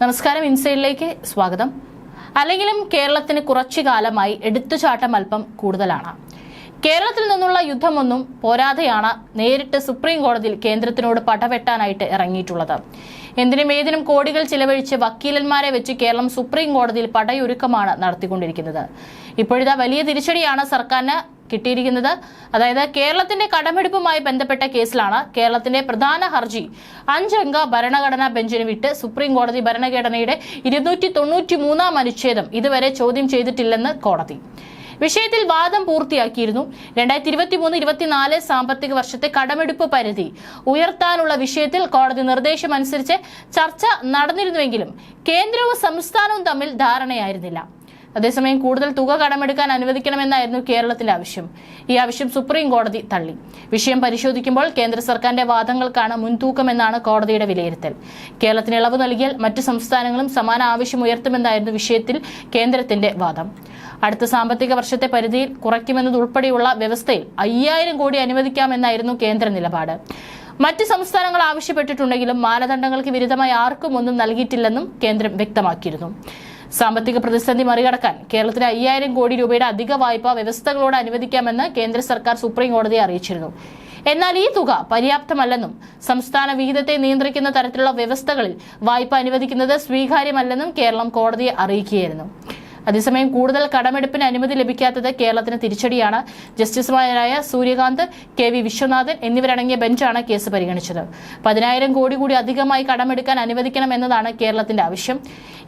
നമസ്കാരം ഇൻസൈഡിലേക്ക് സ്വാഗതം. അല്ലെങ്കിലും കേരളത്തിന് കുറച്ചു കാലമായി എടുത്തുചാട്ടം അല്പം കൂടുതലാണ്. കേരളത്തിൽ നിന്നുള്ള യുദ്ധമൊന്നും പോരാതെയാണ് നേരിട്ട് സുപ്രീം കോടതിയിൽ കേന്ദ്രത്തിനോട് പടവെട്ടാനായിട്ട് ഇറങ്ങിയിട്ടുള്ളത്. എന്തിനും ഏതിനും കോടികൾ ചിലവഴിച്ച് വക്കീലന്മാരെ വെച്ച് കേരളം സുപ്രീം കോടതിയിൽ പടയൊരുക്കമാണ് നടത്തിക്കൊണ്ടിരിക്കുന്നത്. ഇപ്പോഴിതാ വലിയ തിരിച്ചടിയാണ് സർക്കാരിന് കിട്ടിയിരിക്കുന്നത്. അതായത് കേരളത്തിന്റെ കടമെടുപ്പുമായി ബന്ധപ്പെട്ട കേസിലാണ് കേരളത്തിന്റെ പ്രധാന ഹർജി. അഞ്ചംഗ ഭരണഘടനാ ബെഞ്ചിന് വിട്ട് സുപ്രീം കോടതി ഭരണഘടനയുടെ ഇരുന്നൂറ്റി തൊണ്ണൂറ്റി മൂന്നാം അനുച്ഛേദം ഇതുവരെ ചോദ്യം ചെയ്തിട്ടില്ലെന്ന് കോടതി. വിഷയത്തിൽ വാദം പൂർത്തിയാക്കിയിരുന്നു. രണ്ടായിരത്തി ഇരുപത്തി മൂന്ന് ഇരുപത്തിനാല് സാമ്പത്തിക വർഷത്തെ കടമെടുപ്പ് പരിധി ഉയർത്താനുള്ള വിഷയത്തിൽ കോടതി നിർദ്ദേശം അനുസരിച്ച് ചർച്ച നടന്നിരുന്നുവെങ്കിലും കേന്ദ്രവും സംസ്ഥാനവും തമ്മിൽ ധാരണയായിരുന്നില്ല. അതേസമയം കൂടുതൽ തുക കടമെടുക്കാൻ അനുവദിക്കണമെന്നായിരുന്നു കേരളത്തിന്റെ ആവശ്യം. ഈ ആവശ്യം സുപ്രീം കോടതി തള്ളി. വിഷയം പരിശോധിക്കുമ്പോൾ കേന്ദ്ര സർക്കാരിന്റെ വാദങ്ങൾക്കാണ് മുൻതൂക്കമെന്നാണ് കോടതിയുടെ വിലയിരുത്തൽ. കേരളത്തിന് ഇളവ് നൽകിയാൽ മറ്റു സംസ്ഥാനങ്ങളും സമാന ആവശ്യം ഉയർത്തുമെന്നായിരുന്നു വിഷയത്തിൽ കേന്ദ്രത്തിന്റെ വാദം. അടുത്ത സാമ്പത്തിക വർഷത്തെ പരിധിയിൽ കുറയ്ക്കുമെന്നതുൾപ്പെടെയുള്ള വ്യവസ്ഥയിൽ അയ്യായിരം കോടി അനുവദിക്കാമെന്നായിരുന്നു കേന്ദ്ര നിലപാട്. മറ്റ് സംസ്ഥാനങ്ങൾ ആവശ്യപ്പെട്ടിട്ടുണ്ടെങ്കിലും മാനദണ്ഡങ്ങൾക്ക് വിരുദ്ധമായി ആർക്കും ഒന്നും നൽകിയിട്ടില്ലെന്നും കേന്ദ്രം വ്യക്തമാക്കിയിരുന്നു. സാമ്പത്തിക പ്രതിസന്ധി മറികടക്കാൻ കേരളത്തിന് അയ്യായിരം കോടി രൂപയുടെ അധിക വായ്പ വ്യവസ്ഥകളോട് അനുവദിക്കാമെന്ന് കേന്ദ്ര സർക്കാർ സുപ്രീം കോടതിയെ അറിയിച്ചിരുന്നു. എന്നാൽ ഈ തുക പര്യാപ്തമല്ലെന്നും സംസ്ഥാന വിഹിതത്തെ നിയന്ത്രിക്കുന്ന തരത്തിലുള്ള വ്യവസ്ഥകളിൽ വായ്പ അനുവദിക്കുന്നത് സ്വീകാര്യമല്ലെന്നും കേരളം കോടതിയെ അറിയിക്കുകയായിരുന്നു. അതേസമയം കൂടുതൽ കടമെടുപ്പിന് അനുമതി ലഭിക്കാത്തത് കേരളത്തിന് തിരിച്ചടിയാണ്. ജസ്റ്റിസുമാരായ സൂര്യകാന്ത് കെ വി വിശ്വനാഥൻ എന്നിവരടങ്ങിയ ബെഞ്ചാണ് കേസ് പരിഗണിച്ചത്. പതിനായിരം കോടി കൂടി അധികമായി കടമെടുക്കാൻ അനുവദിക്കണം എന്നതാണ് കേരളത്തിന്റെ ആവശ്യം.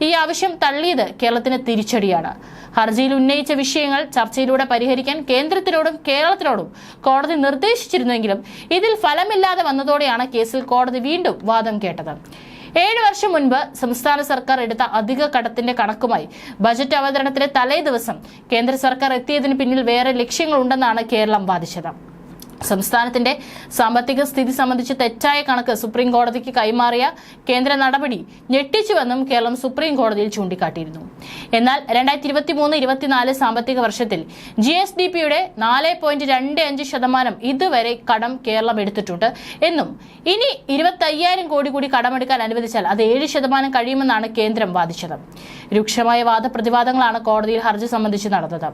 ഈ ആവശ്യം തള്ളിയത് കേരളത്തിന് തിരിച്ചടിയാണ്. ഹർജിയിൽ ഉന്നയിച്ച വിഷയങ്ങൾ ചർച്ചയിലൂടെ പരിഹരിക്കാൻ കേന്ദ്രത്തിനോടും കേരളത്തിനോടും കോടതി നിർദ്ദേശിച്ചിരുന്നെങ്കിലും ഇതിൽ ഫലമില്ലാതെ വന്നതോടെയാണ് കേസിൽ കോടതി വീണ്ടും വാദം കേട്ടത്. ഏഴ് വർഷം മുൻപ് സംസ്ഥാന സർക്കാർ എടുത്ത അധിക കടത്തിന്റെ കണക്കുമായി ബജറ്റ് അവതരണത്തിലെ തലേ ദിവസം കേന്ദ്ര സർക്കാർ എത്തിയതിന് പിന്നിൽ വേറെ ലക്ഷ്യങ്ങളുണ്ടെന്നാണ് കേരളം വാദിച്ചത്. സംസ്ഥാനത്തിന്റെ സാമ്പത്തിക സ്ഥിതി സംബന്ധിച്ച് തെറ്റായ കണക്ക് സുപ്രീം കോടതിക്ക് കൈമാറിയ കേന്ദ്ര നടപടി ഞെട്ടിച്ചുവെന്നും കേരളം സുപ്രീം കോടതിയിൽ ചൂണ്ടിക്കാട്ടിയിരുന്നു. എന്നാൽ രണ്ടായിരത്തി ഇരുപത്തി മൂന്ന് ഇരുപത്തിനാല് സാമ്പത്തിക വർഷത്തിൽ ജി എസ് ഡി പിയുടെ നാല് പോയിന്റ് രണ്ട് അഞ്ച് ശതമാനം ഇതുവരെ കടം കേരളം എടുത്തിട്ടുണ്ട് എന്നും ഇനി ഇരുപത്തയ്യായിരം കോടി കൂടി കടമെടുക്കാൻ അനുവദിച്ചാൽ അത് ഏഴ് ശതമാനം കഴിയുമെന്നാണ് കേന്ദ്രം വാദിച്ചത്. രൂക്ഷമായ വാദപ്രതിവാദങ്ങളാണ് കോടതിയിൽ ഹർജി സംബന്ധിച്ച് നടന്നത്.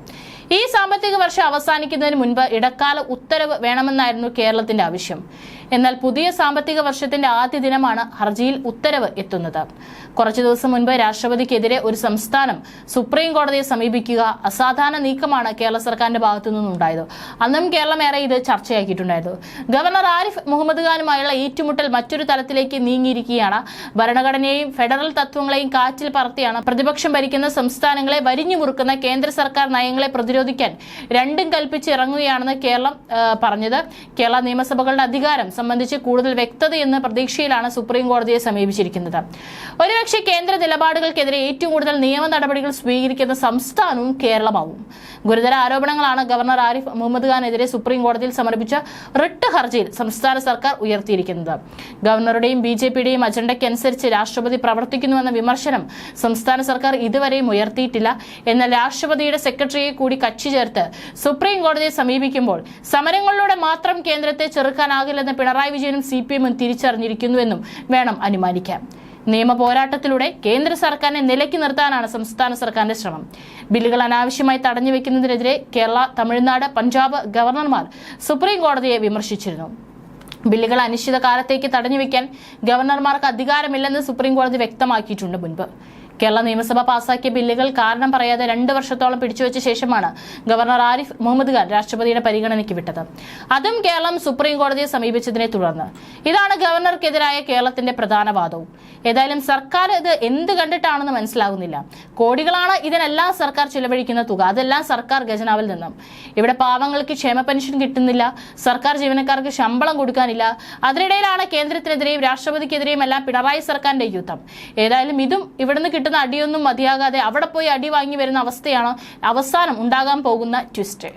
ഈ സാമ്പത്തിക വർഷം അവസാനിക്കുന്നതിന് മുൻപ് ഇടക്കാല ഉത്തരവ് വേണമെന്നായിരുന്നു കേരളത്തിന്റെ ആവശ്യം. എന്നാൽ പുതിയ സാമ്പത്തിക വർഷത്തിന്റെ ആദ്യ ദിനമാണ് ഹർജിയിൽ ഉത്തരവ് എത്തുന്നത്. കുറച്ചു ദിവസം മുൻപ് രാഷ്ട്രപതിക്കെതിരെ ഒരു സംസ്ഥാനം സുപ്രീം കോടതിയെ സമീപിക്കുക അസാധാരണ നീക്കമാണ് കേരള സർക്കാരിന്റെ ഭാഗത്തു നിന്നുണ്ടായത്. അന്നും കേരളം ഏറെ ഇത് ചർച്ചയാക്കിയിട്ടുണ്ടായിരുന്നു. ഗവർണർ ആരിഫ് മുഹമ്മദ് ഖാനുമായുള്ള ഏറ്റുമുട്ടൽ മറ്റൊരു തലത്തിലേക്ക് നീങ്ങിയിരിക്കുകയാണ്. ഭരണഘടനയെയും ഫെഡറൽ തത്വങ്ങളെയും കാറ്റിൽ പറത്തിയാണ് പ്രതിപക്ഷം ഭരിക്കുന്ന സംസ്ഥാനങ്ങളെ വരിഞ്ഞു മുറുക്കുന്ന കേന്ദ്ര സർക്കാർ നയങ്ങളെ പ്രതിരോധിക്കാൻ രണ്ടും കൽപ്പിച്ച് ഇറങ്ങുകയാണെന്ന് കേരളം പറഞ്ഞത്. കേരള നിയമസഭകളുടെ അധികാരം സംബന്ധിച്ച് കൂടുതൽ വ്യക്തതയെന്ന പ്രതീക്ഷയിലാണ് സുപ്രീം കോടതിയെ സമീപിച്ചിരിക്കുന്നത്. ഒരുപക്ഷെ കേന്ദ്ര നിലപാടുകൾക്കെതിരെ ഏറ്റവും കൂടുതൽ നിയമ നടപടികൾ സ്വീകരിക്കുന്ന സംസ്ഥാനവും കേരളമാവും. ഗുരുതര ആരോപണങ്ങളാണ് ഗവർണർ ആരിഫ് മുഹമ്മദ് ഖാനെതിരെ സുപ്രീം കോടതിയിൽ സമർപ്പിച്ച റിട്ട് ഹർജിയിൽ സംസ്ഥാന സർക്കാർ ഉയർത്തിയിരിക്കുന്നത്. ഗവർണറുടെയും ബി ജെ പിയുടെയും അജണ്ടയ്ക്കനുസരിച്ച് രാഷ്ട്രപതി പ്രവർത്തിക്കുന്നുവെന്ന വിമർശനം സംസ്ഥാന സർക്കാർ ഇതുവരെയും ഉയർത്തിയിട്ടില്ല. എന്നാൽ രാഷ്ട്രപതിയുടെ സെക്രട്ടറിയെ കൂടി കക്ഷി ചേർത്ത് സുപ്രീം കോടതിയെ സമീപിക്കുമ്പോൾ സമരങ്ങളിലൂടെ മാത്രം കേന്ദ്രത്തെ ചെറുക്കാനാകില്ലെന്ന് പിണറായി വിജയനും സി പി എമ്മും തിരിച്ചറിഞ്ഞിരിക്കുന്നുവെന്നും വേണം അനുമാനിക്കാം നിയമ പോരാട്ടത്തിലൂടെ കേന്ദ്ര സർക്കാരിനെ നിലയ്ക്ക് നിർത്താനാണ് സംസ്ഥാന സർക്കാരിന്റെ ശ്രമം. ബില്ലുകൾ അനാവശ്യമായി തടഞ്ഞു വെക്കുന്നതിനെതിരെ കേരള തമിഴ്നാട് പഞ്ചാബ് ഗവർണർമാർ സുപ്രീം കോടതിയെ വിമർശിച്ചിരുന്നു. ബില്ലുകൾ അനിശ്ചിത കാലത്തേക്ക് തടഞ്ഞു വെക്കാൻ ഗവർണർമാർക്ക് അധികാരമില്ലെന്ന് സുപ്രീം കോടതി വ്യക്തമാക്കിയിട്ടുണ്ട് മുൻപ്. കേരള നിയമസഭ പാസാക്കിയ ബില്ലുകൾ കാരണം പറയാതെ രണ്ട് വർഷത്തോളം പിടിച്ചുവെച്ച ശേഷമാണ് ഗവർണർ ആരിഫ് മുഹമ്മദ് ഖാൻ രാഷ്ട്രപതിയുടെ പരിഗണനയ്ക്ക് വിട്ടത്. അതും കേരളം സുപ്രീം കോടതിയെ സമീപിച്ചതിനെ തുടർന്ന്. ഇതാണ് ഗവർണർക്കെതിരായ കേരളത്തിന്റെ പ്രധാന വാദവും ഏതായാലും സർക്കാർ ഇത് എന്ത് കണ്ടിട്ടാണെന്ന് മനസ്സിലാകുന്നില്ല കോടികളാണ് ഇതിനെല്ലാം സർക്കാർ ചിലവഴിക്കുന്ന തുക. അതെല്ലാം സർക്കാർ ഖജനാവിൽ നിന്നും. ഇവിടെ പാവങ്ങൾക്ക് ക്ഷേമ പെൻഷൻ കിട്ടുന്നില്ല. സർക്കാർ ജീവനക്കാർക്ക് ശമ്പളം കൊടുക്കാനില്ല. അതിനിടയിലാണ് കേന്ദ്രത്തിനെതിരെയും രാഷ്ട്രപതിക്കെതിരെയും എല്ലാം പിണറായി സർക്കാരിന്റെ യുദ്ധം ഏതായാലും ഇതും ഇവിടുന്ന് കിട്ടുന്ന അടിയൊന്നും മതിയാകാതെ അവിടെ പോയി അടി വാങ്ങി വരുന്ന അവസ്ഥയാണ് അവസാനം ഉണ്ടാകാൻ പോകുന്ന ട്വിസ്റ്റ്.